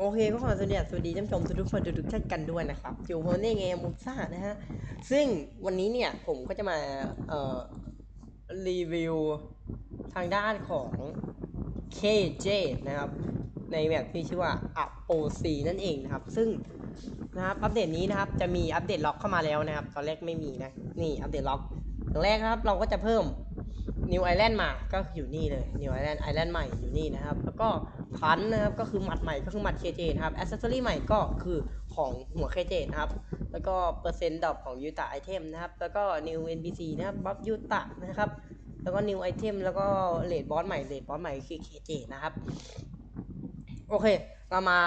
โอเคก็ขอสวัสดีสวัสดีท่านผู้ชมทุกคนทุกท่านกันด้วยนะครับอยู่ผมนี่เงมุซ่านะฮะ ซึ่งวันนี้เนี่ยผมก็จะมาเอ่อรีวิวทางด้านของ KJ นะครับ ในแบบที่ชื่อว่า a p o C นั่นเองนะครับ ซึ่งนะครับอัปเดตนี้นะครับจะมีอัปเดตล็อกเข้ามาแล้วนะครับ ตอนแรกไม่มีนะ นี่อัปเดตล็อกอย่างแรกนะครับเราก็จะเพิ่ม New Island มาก็อยู่นี่เลย New Island Island ใหม่อยู่นี่นะครับ แล้วก็พันนะครับก็คือหมัดใหม่ก็คือหมัด KJ นะครับ Accessory ใหม่ก็คือของหัว KJ นะครับ แล้วก็เปอร์เซ็นต์ดรอปของยูต a ไอเทมนะครับ แล้วก็ New NPC นะครับบัฟยูต a นะครับ แล้วก็ New Item แล้วก็เลดบอสใหม่เลดบอสใหม่คือ KJ นะครับ โอเค เรามา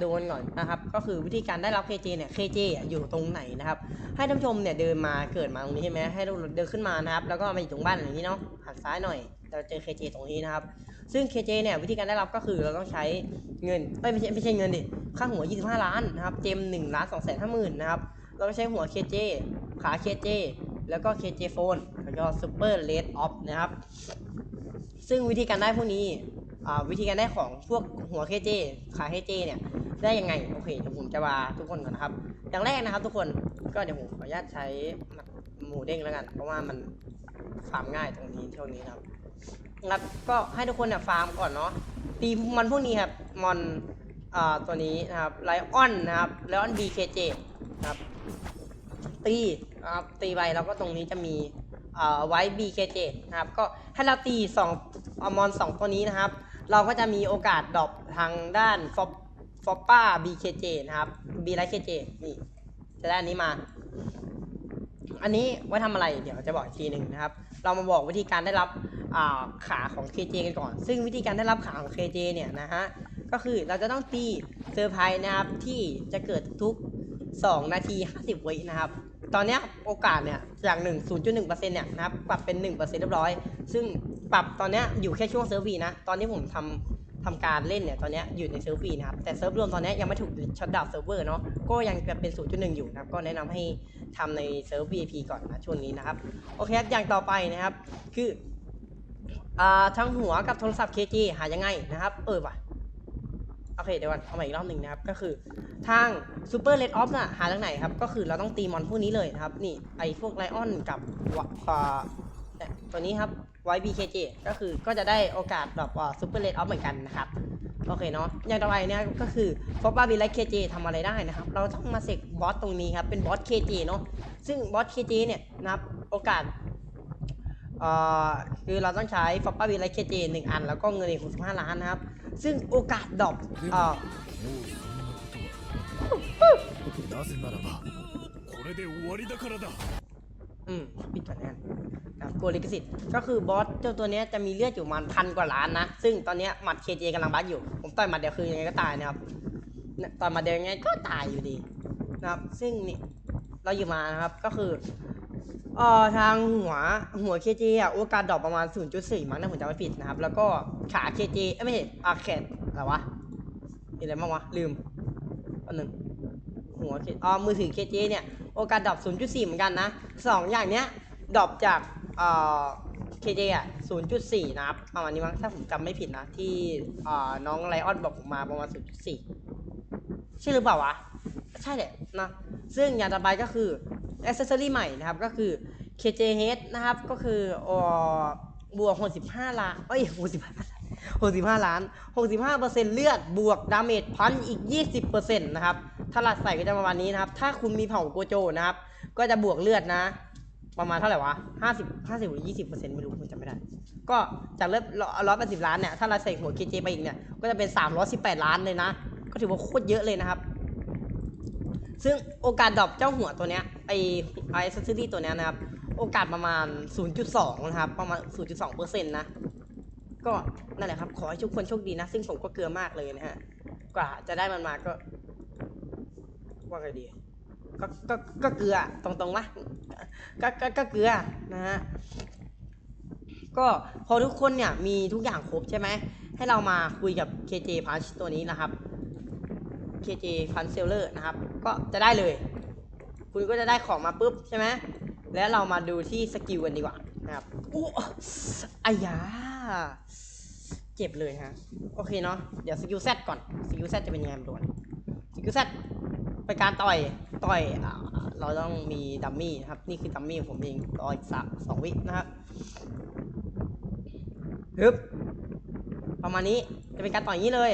ดูกันก่อนนะครับ ก็คือวิธีการได้รับ KJ เนี่ย KJ อะอยู่ตรงไหนนะครับ ให้ท่านชมเนี่ยเดินมาเกิดมาตรงนี้ใช่ไหมให้เราเดินขึ้นมานะครับ แล้วก็มาอยู่ตรงบ้านอย่างนี้เนาะหันซ้ายหน่อยเราเจอ KJ ตรงนี้นะครับ ซึ่ง KJ เนี่ยวิธีการได้รับก็คือเราต้องใช้เงินเอ้ยไม่ใช่ไม่ใช่เงินดิค่าหัว 25 ล้านนะครับเจม1ล้าน2แสนห้าหมื่นนะครับเราก็ใช้หัว KJ ขา KJ แล้วก็ KJ Phone แล้วก็ Super Red Off นะครับ ซึ่งวิธีการได้พวกนี้ วิธีการได้ของพวกหัว KJ ขา KJ เนี่ยได้ยังไงโอเคเดี๋ยวผมจะมาทุกคนก่อนนะครับ อย่างแรกนะครับ ทุกคนก็เดี๋ยวผมขออนุญาตใช้หมูเด้งแล้วกัน เพราะว่ามันฟาร์มง่ายตรงนี้ช่วงนี้ครับครับก็ให้ทุกคนเนี่ยฟาร์มก่อนเนาะตีมันพวกนี้ครับมอนอ่าตัวนี้นะครับไลออนนะครับไลออน BKJ นะครับ ตีนะครับตีไปแล้วก็ตรงนี้จะมีเอ่อไว้ BKJ นะครับ ก็ให้เราตี2อมอน2ตัวนี้นะครับ เราก็จะมีโอกาสดรอปทางด้านฟอปฟอปป้า BKJ นะครับ B ไลท์ KJ นี่จะได้อันนี้มา อันนี้ไว้ทำอะไรเดี๋ยวจะบอกอีกทีหนึ่งนะครับ เรามาบอกวิธีการได้รับอ่าขาของ KJ กันก่อน ซึ่งวิธีการได้รับขาของ KJ เนี่ยนะฮะ ก็คือเราจะต้องตีเซอร์ไพรส์นะครับ ที่จะเกิดทุก 2 นาที 50 วินะครับ ตอนนี้โอกาสเนี่ยจาก 1 0.1%เนี่ยนะครับ ปรับเป็น 1%เรียบร้อย ซึ่ง ปรับตอนนี้อยู่แค่ช่วงเซิร์ฟฟรีนะ ตอนนี้ผมทำทำการเล่นเนี่ยตอนนี้อยู่ในเซิร์ฟฟรีนะครับ แต่เซิร์ฟรวมตอนนี้ยังไม่ถูกชัดดาวเซิร์ฟเวอร์เนาะ ก็ยังเป็น 0.1 อยู่นะครับ ก็แนะนำให้ทำในเซิร์ฟ VIP ก่อนนะช่วงนี้นะครับ โอเคครับ อย่างต่อไปนะครับ คืออ่าทั้งหัวกับโทรศัพท์ KG หายังไงนะครับ เออว่ะโอเคเดี๋ยวเอาใหม่อีกรอบหนึ่งนะครับ ก็คือทาง Super Red Off น่ะหาจากไหนครับ ก็คือเราต้องตีมอนพวกนี้เลยนะครับ นี่ไอพวกไลออนกับวะ เนี่ยตัวนี้ครับไว้ BKJ ก็คือก็จะได้โอกาสดรอปอ่า Super Red Off เหมือนกันนะครับ โอเคเนาะอย่างต่อไปเนี่ยก็คือฟอปป้าบีไลท์เคจทำอะไรได้นะครับ เราต้องมาเสกบอสตรงนี้ครับ เป็นบอสเคจเนาะซึ่งบอสเคจเนี่ยนะครับโอกาสเอ่อคือเราต้องใช้ฟอปป้าบีไลท์เคจหนึ่งอัน แล้วก็เงินอีก65 ล้านนะครับ ซึ่งโอกาสดรอปเอ่อ なぜならばこれで終わりだからだ อืมปิดก่อนนะนครับกลัวลิขสิทธิ์ก็คือบอสเจ้าตัวเนี้ยจะมีเลือดอยู่ประมาณพันกว่าล้านนะ ซึ่งตอนเนี้ยหมัดเคเจกำลังบักอยู่ ผมต่อยหมัดเดียวคือยังไงก็ตายนะครับต่อยหมัดเดียวยังไงก็ตายอยู่ดีนะครับ ซึ่งนี่เราอยู่มานะครับก็คือเอ่อทางหัวหัวเคเจอะโอกาสดรอปประมาณ 0.4 มั้งถ้าผมจำไม่ผิดนะครับ แล้วก็ขาเคจเอ้ไม่ใช่อาแขนอะไรวะมีอะไรบ้างวะลืมอันหนึ่งหัว K- อ๋อมือถือ KJ เนี่ย โอกาสดรอป0.4 เหมือนกันนะสองอย่างเนี้ยดรอปจากเอ่อ KJ อะ0.4 นะครับประมาณนี้มั้งถ้าผมจำไม่ผิดนะ ที่เอ่อน้องไลออนบอกผมมาประมาณ 0.4 ใช่หรือเปล่าวะ ใช่แหละนะ ซึ่งอย่างต่อไปก็คือ accessory ใหม่นะครับ ก็คือ KJH นะครับ ก็คือเอ่อบวก 65 ล้าน เอ้ย 65 65 ล้าน 65เปอร์เซ็นต์เลือด บวกดาเมจพันอีก 20เปอร์เซ็นต์นะครับ ถ้าลัดใส่ก็จะประมาณนี้นะครับ ถ้าคุณมีเผ่าโกโจนะครับ ก็จะบวกเลือดนะ ประมาณเท่าไหร่วะ50 50หรือ20เปอร์เซ็นต์ไม่รู้จำไม่ได้ ก็จากเลือดร้อยแปดสิบล้านเนี่ย ถ้าเราใส่หัว KJ ไปอีกเนี่ย ก็จะเป็น318ล้านเลยนะ ก็ถือว่าโคตรเยอะเลยนะครับ ซึ่งโอกาสดรอปเจ้าหัวตัวเนี้ย ไอไอซัสซิลี่ตัวเนี้ยนะครับ โอกาสประมาณ 0.2 นะครับ ประมาณ 0.2เปอร์เซ็นต์นะ ก็นั่นแหละครับ ขอให้ทุกคนโชคดีนะ ซึ่งผมก็เกลือมากเลยนะฮะ กว่าจะได้มันมาก็ ว่าไงดี ก็ก็ก็เกลือตรงๆวะก็ก็ก็เกลือนะฮะก็พอทุกคนเนี่ยมีทุกอย่างครบใช่ไหมให้เรามาคุยกับ KJ Punch ตัวนี้นะครับ KJ Punch Seller นะครับ ก็จะได้เลย คุณก็จะได้ของมาปุ๊บใช่ไหมแล้วเรามาดูที่สกิลกันดีกว่านะครับอู้อายาเจ็บเลยฮะ โอเคเนาะ เดี๋ยวสกิลแซดก่อน สกิลแซดจะเป็นยังไงมาดูกันสกิลแซด เป็นการต่อยต่อยอเราต้องมีดัมมี่นะครับ นี่คือดัมมี่ของผมเองต่ออีกสามสองวินะครับฮึบประมาณนี้จะเป็นการต่อยอย่างนี้เลย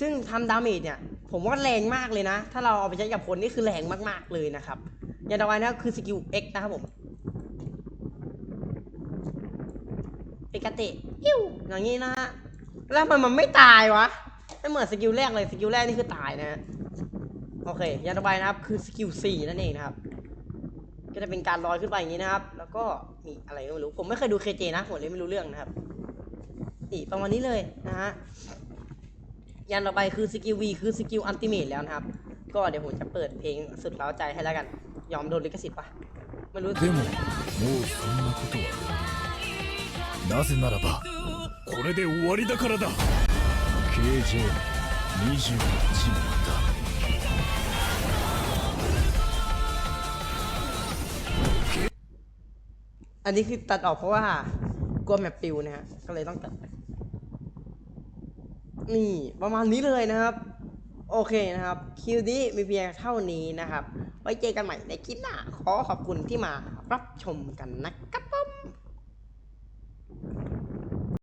ซึ่งทำดาเมจเนี่ย ผมว่าแรงมากเลยนะ ถ้าเราเอาไปใช้กับคนนี่คือแรงมาก ๆ เลยนะครับอย่างต่อไปนะคือสกิล X นะครับผมเปกาเตะอิ้วอย่างนี้นะฮะแล้วมันมันไม่ตายวะไม่เหมือนสกิลแรกเลยสกิลแรกนี่คือตายนะฮะ โอเค อย่างต่อไปนะครับ คือสกิล 4 นั่นเองนะครับ ก็จะเป็นการลอยขึ้นไปอย่างนี้นะครับ แล้วก็มีอะไรก็ไม่รู้ ผมไม่เคยดูเคเจนะผมเลยไม่รู้เรื่องนะครับ นี่ประมาณนี้เลยนะฮะ ยันต่อไปคือสกิล V คือสกิลอัลติเมทแล้วนะครับ ก็เดี๋ยวผมจะเปิดเพลงสุดเร้าใจให้แล้วกัน ยอมโดนลิขสิทธิ์ปะไม่รู้ でももうそんなことはなぜならばこれで終わりだからだ KJ28 番だ อันนี้คือตัดออกเพราะว่ากลัวแมปปิวนะฮะ ก็เลยต้องตัด นี่ประมาณนี้เลยนะครับ โอเคนะครับคิวนี้มีเพียงเท่านี้นะครับ ไว้เจอกันใหม่ในคลิปหน้า ขอขอบคุณที่มารับชมกันนะครับ